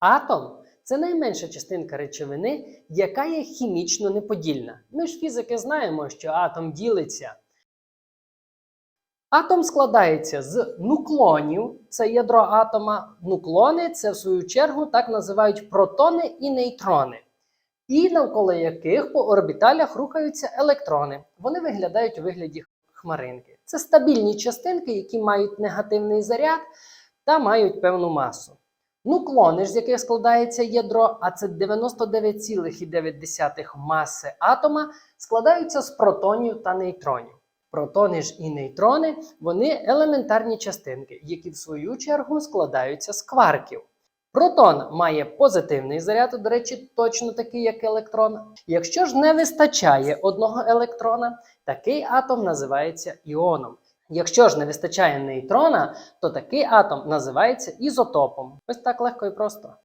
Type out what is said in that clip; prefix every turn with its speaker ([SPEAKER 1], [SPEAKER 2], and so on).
[SPEAKER 1] Атом це найменша частинка речовини, яка є хімічно неподільна. Ми ж фізики знаємо, що атом ділиться. Атом складається з нуклонів, це ядро атома. Нуклони це в свою чергу так називають протони і нейтрони, і навколо яких по орбіталях рухаються електрони. Вони виглядають у вигляді хмаринки. Це стабільні частинки, які мають негативний заряд та мають певну масу. Нуклони з яких складається ядро, а це 99,9 маси атома, складаються з протонів та нейтронів. Протони ж і нейтрони вони елементарні частинки, які в свою чергу складаються з кварків. Протон має позитивний заряд, до речі, точно такий, як електрон. Якщо ж не вистачає одного електрона, такий атом називається іоном. Якщо ж не вистачає нейтрона, то такий атом називається ізотопом. Ось так легко і просто.